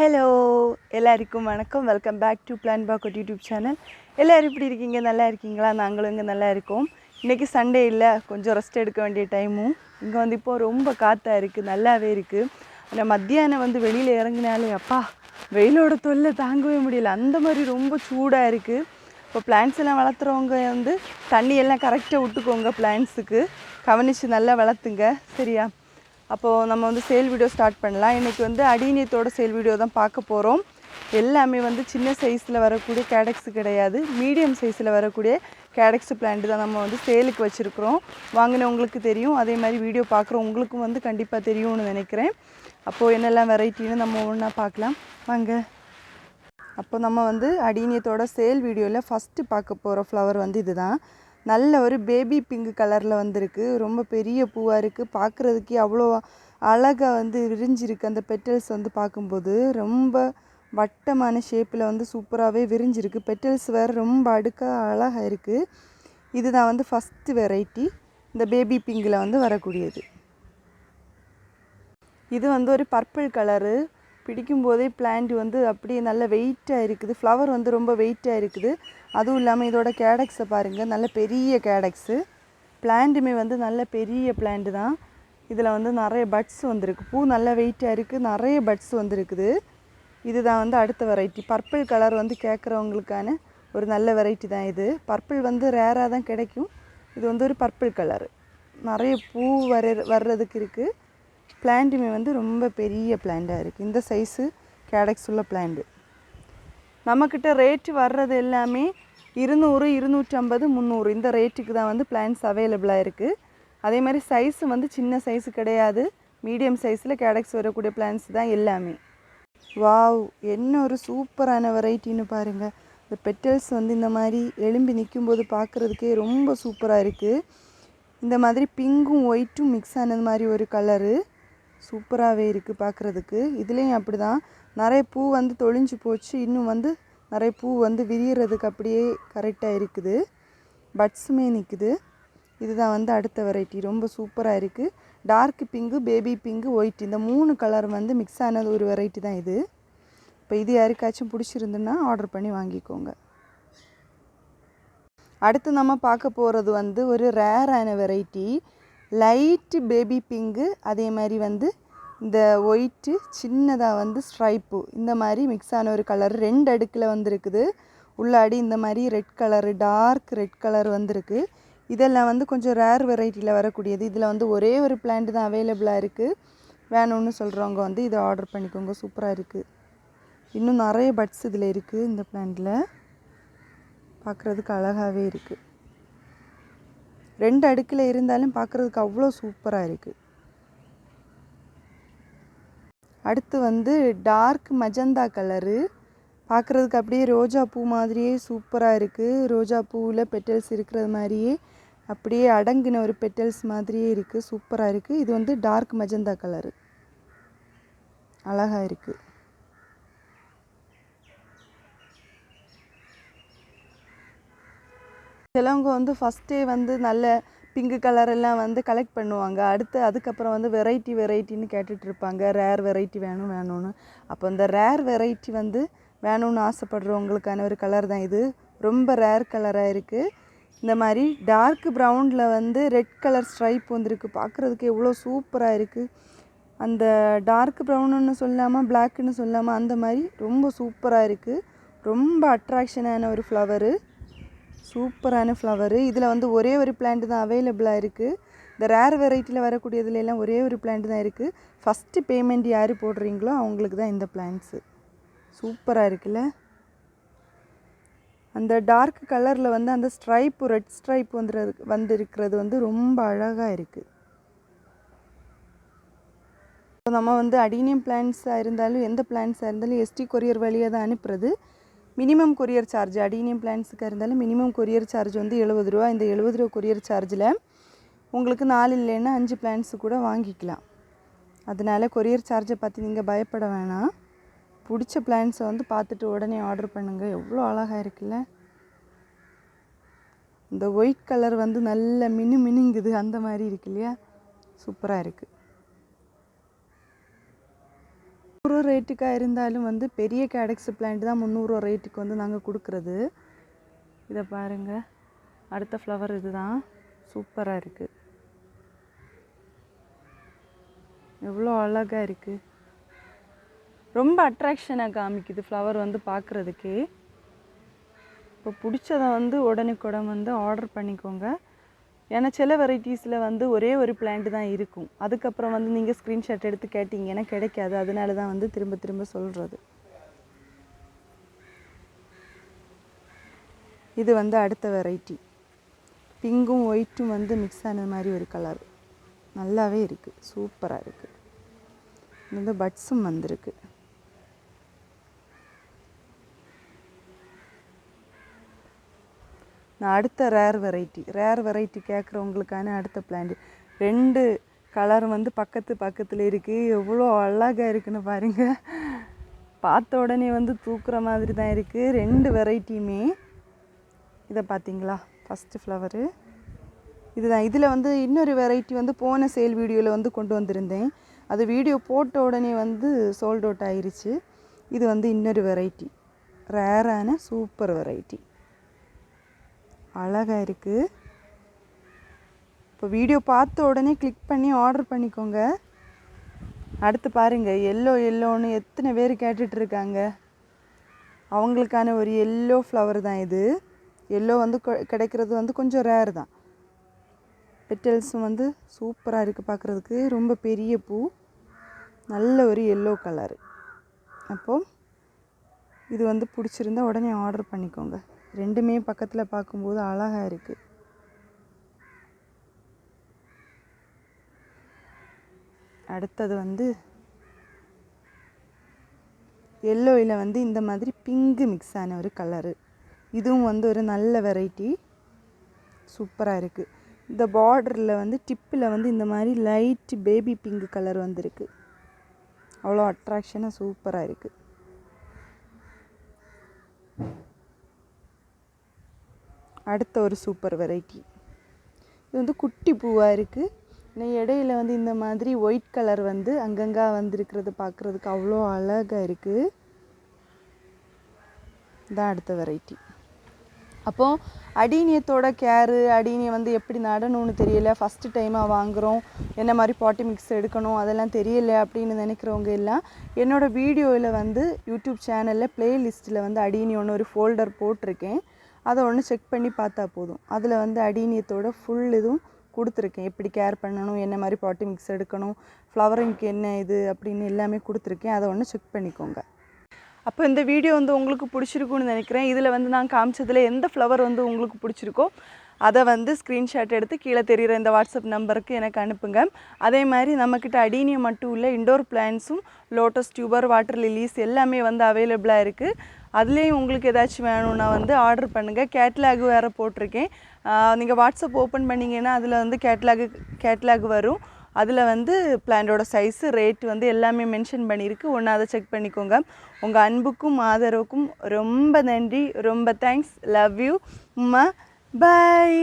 Hello எல்லாருக்கும் வணக்கம். Welcome back to plant பாக்கோட் யூடியூப் சேனல் எல்லோரும் இப்படி இருக்கீங்க? நல்லா இருக்கீங்களா? நாங்களும் இங்கே நல்லா இருக்கோம். இன்றைக்கி சண்டே இல்லை. கொஞ்சம் ரெஸ்ட் எடுக்க வேண்டிய டைமும் இங்கே வந்து இப்போது ரொம்ப காற்றாக இருக்குது நல்லாவே இருக்குது ஆனால் மத்தியானம் வந்து வெளியில் இறங்கினாலே அப்பா வெயிலோட தொல்லை தாங்கவே முடியல. அந்த மாதிரி ரொம்ப சூடாக இருக்குது இப்போ பிளான்ஸ் எல்லாம் வளர்த்துறவங்க வந்து தண்ணி எல்லாம் கரெக்டாக விட்டுக்கோங்க பிளான்ஸுக்கு கவனித்து நல்லா வளர்த்துங்க. சரியா? அப்போது நம்ம வந்து சேல் வீடியோ ஸ்டார்ட் பண்ணலாம். இன்றைக்கி வந்து அடிநியத்தோட சேல் வீடியோ தான் பார்க்க போகிறோம் எல்லாமே வந்து சின்ன சைஸில் வரக்கூடிய கேடக்ஸ் கிடையாது. மீடியம் சைஸில் வரக்கூடிய கேடக்ஸ் பிளான்ட் தான் நம்ம வந்து சேலுக்கு வச்சுருக்குறோம். வாங்கினவங்களுக்கு தெரியும். அதே மாதிரி வீடியோ பார்க்குறோம் உங்களுக்கும் வந்து கண்டிப்பாக தெரியும்னு நினைக்கிறேன். அப்போது என்னெல்லாம் வெரைட்டின்னு நம்ம ஒன்றா பார்க்கலாம். வாங்க. அப்போ நம்ம வந்து அடினியத்தோட சேல் வீடியோவில் ஃபஸ்ட்டு பார்க்க போகிற ஃப்ளவர் வந்து இதுதான். நல்ல ஒரு பேபி பிங்க் கலரில் வந்திருக்கு. ரொம்ப பெரிய பூவாக இருக்குது பார்க்குறதுக்கே அவ்வளோ அழகாக வந்து விரிஞ்சிருக்கு. அந்த பெட்டல்ஸ் வந்து பார்க்கும்போது ரொம்ப வட்டமான ஷேப்பில் வந்து சூப்பராகவே விரிஞ்சிருக்கு. பெட்டல்ஸ் வேறு ரொம்ப அடுக்காக அழகாக இருக்குது இதுதான் வந்து ஃபஸ்ட்டு வெரைட்டி இந்த பேபி பிங்கில் வந்து வரக்கூடியது. இது வந்து ஒரு பர்பிள் கலரு பிடிக்கும் போதே பிளான்ட் வந்து அப்படியே நல்ல வெயிட்டாக இருக்குது. ஃப்ளவர் வந்து ரொம்ப வெயிட்டாக இருக்குது. அதுவும் இல்லாமல் இதோட கேடக்ஸை பாருங்கள் நல்ல பெரிய கேடக்ஸு. பிளான்ட்டுமே வந்து நல்ல பெரிய பிளான்ட்டு தான். இதில் வந்து நிறைய பட்ஸ் வந்திருக்கு. பூ நல்ல வெயிட்டாக இருக்குது நிறைய பட்ஸ் வந்திருக்குது. இதுதான் வந்து அடுத்த வெரைட்டி. பர்பிள் கலர் வந்து கேட்குறவங்களுக்கான ஒரு நல்ல வெரைட்டி தான் இது. பர்பிள் வந்து ரேராக தான் கிடைக்கும். இது வந்து ஒரு பர்பிள் கலரு. நிறைய பூ வர வர்றதுக்கு இருக்குது பிளான்ட்டுமே வந்து ரொம்ப பெரிய பிளான்ட்டாக இருக்குது இந்த சைஸு கேடக்ஸ் உள்ள பிளான்ட்டு நம்மக்கிட்ட ரேட்டு வர்றது எல்லாமே இருநூறு இருநூற்றம்பது முந்நூறு. இந்த ரேட்டுக்கு தான் வந்து பிளான்ஸ் அவைலபிளாக இருக்குது அதே மாதிரி சைஸு வந்து சின்ன சைஸு கிடையாது. மீடியம் சைஸில் கேடக்ஸ் வரக்கூடிய பிளான்ஸ் தான் எல்லாமே. வாவ் என்ன ஒரு சூப்பரான வெரைட்டின்னு பாருங்கள் இந்த பெட்டல்ஸ் வந்து இந்த மாதிரி எலும்பி நிற்கும்போது பார்க்குறதுக்கே ரொம்ப சூப்பராக இருக்குது இந்த மாதிரி பிங்கும் ஒயிட்டும் மிக்ஸ் ஆனது மாதிரி ஒரு கலரு சூப்பராகவே இருக்குது பார்க்குறதுக்கு. இதுலேயும் அப்படி தான் நிறைய பூ வந்து தொழிஞ்சு போச்சு. இன்னும் வந்து நிறைய பூ வந்து விரியறதுக்கு அப்படியே கரெக்டாக இருக்குது. பட்ஸுமே நிற்குது இதுதான் வந்து அடுத்த வெரைட்டி ரொம்ப சூப்பராக இருக்குது dark pink baby pink white இந்த மூணு கலர் வந்து மிக்ஸ் ஆனது ஒரு வெரைட்டி தான் இது. இப்போ இது யாருக்காச்சும் பிடிச்சிருந்துன்னா ஆர்டர் பண்ணி வாங்கிக்கோங்க. அடுத்து நம்ம பார்க்க போகிறது வந்து ஒரு ரேரான வெரைட்டி லைட்டு பேபி பிங்கு அதே மாதிரி வந்து இந்த ஒயிட்டு சின்னதாக வந்து ஸ்ட்ரைப்பு. இந்த மாதிரி மிக்ஸ் ஆன ஒரு கலர் ரெண்டு அடுக்கில் வந்துருக்குது. உள்ளாடி இந்த மாதிரி red colour dark red colour வந்திருக்கு. இதெல்லாம் வந்து கொஞ்சம் ரேர் வெரைட்டியில் வரக்கூடியது. இதில் வந்து ஒரே ஒரு பிளான்ட் தான் அவைலபிளாக இருக்குது வேணும்னு சொல்கிறவங்க வந்து இதை ஆர்டர் பண்ணிக்கோங்க. சூப்பராக இருக்குது இன்னும் நிறைய பட்ஸ் இதில் இருக்குது இந்த பிளான்ட்டில் பார்க்குறதுக்கு அழகாகவே இருக்குது ரெண்டு அடுக்கில் இருந்தாலும் பார்க்குறதுக்கு அவ்வளோ சூப்பராக இருக்குது அடுத்து வந்து டார்க் மஜந்தா கலரு பார்க்குறதுக்கு அப்படியே ரோஜா பூ மாதிரியே சூப்பராக இருக்குது ரோஜா பூவில் பெட்டல்ஸ் இருக்கிறது மாதிரியே அப்படியே அடங்கின ஒரு பெட்டல்ஸ் மாதிரியே இருக்குது சூப்பராக இருக்குது இது வந்து டார்க் மஜந்தா கலரு அழகாக இருக்குது சிலவங்க வந்து ஃபஸ்ட்டே வந்து நல்ல பிங்க் கலர் எல்லாம் வந்து கலெக்ட் பண்ணுவாங்க. அடுத்து அதுக்கப்புறம் வந்து வெரைட்டி வெரைட்டின்னு கேட்டுட்ருப்பாங்க. ரேர் வெரைட்டி வேணும் வேணும்னு. அப்போ இந்த ரேர் வெரைட்டி வந்து வேணும்னு ஆசைப்படுறவங்களுக்கான ஒரு கலர் தான் இது. ரொம்ப ரேர் கலராக இருக்குது இந்த மாதிரி டார்க் ப்ரௌனில் வந்து ரெட் கலர் ஸ்ட்ரைப் வந்திருக்கு. பார்க்குறதுக்கு எவ்வளோ சூப்பராக இருக்குது அந்த டார்க் ப்ரௌனுன்னு சொல்லாமல் பிளாக்குன்னு சொல்லாமல் அந்த மாதிரி ரொம்ப சூப்பராக இருக்குது ரொம்ப அட்ராக்ஷனான ஒரு ஃப்ளவரு. சூப்பரான ஃப்ளவரு இதில் வந்து ஒரே ஒரு பிளான்ட் தான் அவைலபிளாக இருக்குது இந்த ரேர் வெரைட்டியில் வரக்கூடியதுல எல்லாம் ஒரே ஒரு பிளான்ட் தான் இருக்குது ஃபஸ்ட்டு பேமெண்ட் யார் போடுறீங்களோ அவங்களுக்கு தான் இந்த பிளான்ட்ஸு சூப்பராக இருக்குல்ல? அந்த டார்க் கலரில் வந்து அந்த ஸ்ட்ரைப்பு ரெட் ஸ்ட்ரைப் வந்துறது வந்து இருக்கிறது வந்து ரொம்ப அழகாக இருக்குது இப்போ நம்ம வந்து அடீனியம் பிளான்ஸாக இருந்தாலும் எந்த பிளான்ஸாக இருந்தாலும் எஸ்டி கொரியர் வழியாக தான் அனுப்புறது. மினிமம் கொரியர் சார்ஜ் அடீனியம் பிளான்ஸுக்காக இருந்தாலும் மினிமம் கொரியர் சார்ஜ் வந்து எழுபது ரூபா. இந்த எழுபது ரூபா கொரியர் சார்ஜில் உங்களுக்கு நாலு இல்லைன்னா அஞ்சு பிளான்ஸு கூட வாங்கிக்கலாம். அதனால் கொரியர் சார்ஜை பற்றி நீங்கள் பயப்பட வேணாம். பிடிச்ச பிளான்ஸை வந்து பார்த்துட்டு உடனே ஆர்டர் பண்ணுங்கள் எவ்வளோ அழகாக இருக்குல்ல? இந்த ஒயிட் கலர் வந்து நல்ல மினு மினுங்குது. அந்த மாதிரி இருக்கு இல்லையா? சூப்பராக இருக்குது நூறு ரேட்டுக்காக இருந்தாலும் வந்து பெரிய கேடக்ஸ் பிளான்ட் தான் முந்நூறுரூவா ரேட்டுக்கு வந்து நாங்கள் கொடுக்குறது. இதை பாருங்கள் அடுத்த ஃப்ளவர் இதுதான். சூப்பராக இருக்குது எவ்வளோ அழகாக இருக்குது ரொம்ப அட்ராக்ஷனாக காமிக்குது ஃப்ளவர் வந்து பார்க்குறதுக்கே இப்போ பிடிச்சதை வந்து உடனுக்குடன் வந்து ஆர்டர் பண்ணிக்கோங்க. ஏன்னா சில வெரைட்டிஸில் வந்து ஒரே ஒரு பிளான்ட் தான் இருக்கும். அதுக்கப்புறம் வந்து நீங்கள் ஸ்க்ரீன்ஷாட் எடுத்து கேட்டிங்கன்னா கிடைக்காது. அதனால தான் வந்து திரும்ப திரும்ப சொல்கிறது இது வந்து அடுத்த வெரைட்டி பிங்கும் ஒயிட்டும் வந்து மிக்ஸ் ஆன மாதிரி ஒரு கலர் நல்லாவே இருக்குது சூப்பராக இருக்குது இது வந்து பட்ஸும் வந்திருக்கு. நான் அடுத்த ரேர் வெரைட்டி ரேர் வெரைட்டி கேட்குறவங்களுக்கான அடுத்த பிளான்ட் ரெண்டு கலர் வந்து பக்கத்து பக்கத்தில் இருக்குது எவ்வளோ அழகாக இருக்குன்னு பாருங்கள் பார்த்த உடனே வந்து தூக்குற மாதிரி தான் இருக்குது ரெண்டு வெரைட்டியுமே இதை பார்த்தீங்களா? ஃபஸ்ட்டு ஃப்ளவரு இதுதான். இதில் வந்து இன்னொரு வெரைட்டி வந்து போன சேல் வீடியோவில் வந்து கொண்டு வந்திருந்தேன். அது வீடியோ போட்ட உடனே வந்து சோல்ட் அவுட் ஆயிடுச்சு இது வந்து இன்னொரு வெரைட்டி ரேரான சூப்பர் வெரைட்டி அழகாக இருக்குது இப்போ வீடியோ பார்த்த உடனே கிளிக் பண்ணி ஆர்டர் பண்ணிக்கோங்க. அடுத்து பாருங்கள் எல்லோ எல்லோன்னு எத்தனை பேர் கேட்டுட்டு இருக்காங்க. அவங்களுக்கான ஒரு எல்லோ ஃப்ளவர் தான் இது. எல்லோ வந்து கிடைக்கிறது வந்து கொஞ்சம் ரேர் தான். பெட்டல்ஸும் வந்து சூப்பராக இருக்குது பார்க்குறதுக்கு ரொம்ப பெரிய பூ. நல்ல ஒரு எல்லோ கலரு அப்போது இது வந்து பிடிச்சிருந்தா உடனே ஆர்டர் பண்ணிக்கோங்க. ரெண்டுமே பக்கத்தில் பார்க்கும்போது அழகாக இருக்குது அடுத்தது வந்து எல்லோயில் வந்து இந்த மாதிரி பிங்கு மிக்ஸ் ஆன ஒரு கலரு இதுவும் வந்து ஒரு நல்ல வெரைட்டி சூப்பராக இருக்குது இந்த பார்டரில் வந்து டிப்பில் வந்து இந்த மாதிரி லைட் பேபி பிங்க் கலர் வந்திருக்கு. அவ்வளோ அட்ராக்ஷனாக சூப்பராக இருக்குது அடுத்த ஒரு சூப்பர் வெரைட்டி இது வந்து குட்டி பூவாக இருக்குது இன்னும் இடையில வந்து இந்த மாதிரி ஒயிட் கலர் வந்து அங்கங்கே வந்திருக்கிறது பார்க்குறதுக்கு அவ்வளோ அழகாக இருக்குது இதான் அடுத்த வெரைட்டி அப்போது அடீனியத்தோட கேரு அடீனியம் வந்து எப்படி நடணும்னு தெரியல. ஃபஸ்ட்டு டைமாக வாங்குகிறோம் என்ன மாதிரி பாட்டி மிக்ஸ் எடுக்கணும் அதெல்லாம் தெரியல அப்படின்னு நினைக்கிறவங்க எல்லாம் என்னோடய வீடியோவில் வந்து யூடியூப் சேனலில் ப்ளேலிஸ்ட்டில் வந்து அடீனியம்னு ஒரு ஃபோல்டர் போட்டிருக்கேன். அதை ஒன்று செக் பண்ணி பார்த்தா போதும். அதில் வந்து அடீனியத்தோட ஃபுல் இதுவும் கொடுத்துருக்கேன். எப்படி கேர் பண்ணணும் என்ன மாதிரி பாட்டி மிக்ஸ் எடுக்கணும் ஃப்ளவரிங்க்கு என்ன இது அப்படின்னு எல்லாமே கொடுத்துருக்கேன். அதை ஒன்று செக் பண்ணிக்கோங்க. அப்போ இந்த வீடியோ வந்து உங்களுக்கு பிடிச்சிருக்குன்னு நினைக்கிறேன். இதில் வந்து நான் காமிச்சதில் எந்த ஃப்ளவர் வந்து உங்களுக்கு பிடிச்சிருக்கோ அதை வந்து ஸ்க்ரீன்ஷாட் எடுத்து கீழே தெரிகிற இந்த வாட்ஸ்அப் நம்பருக்கு எனக்கு அனுப்புங்க. அதே மாதிரி நம்மக்கிட்ட அடீனியம் மட்டும் இல்லை இண்டோர் பிளான்ஸும் லோட்டஸ் டியூபர் வாட்டர் லிலீஸ் எல்லாமே வந்து அவைலபிளாக இருக்குது அதுலேயும் உங்களுக்கு ஏதாச்சும் வேணும்னா வந்து ஆர்டர் பண்ணுங்கள் கேட்லாக் வேறு போட்டிருக்கேன். நீங்கள் வாட்ஸ்அப் ஓப்பன் பண்ணிங்கன்னா அதில் வந்து கேட்லாக் கேட்லாக் வரும். அதில் வந்து பிளான்டோட சைஸு ரேட் வந்து எல்லாமே மென்ஷன் பண்ணியிருக்கு ஒன்று அதை செக் பண்ணிக்கோங்க. உங்கள் அன்புக்கும் ஆதரவுக்கும் ரொம்ப நன்றி. ரொம்ப thanks love you Uma bye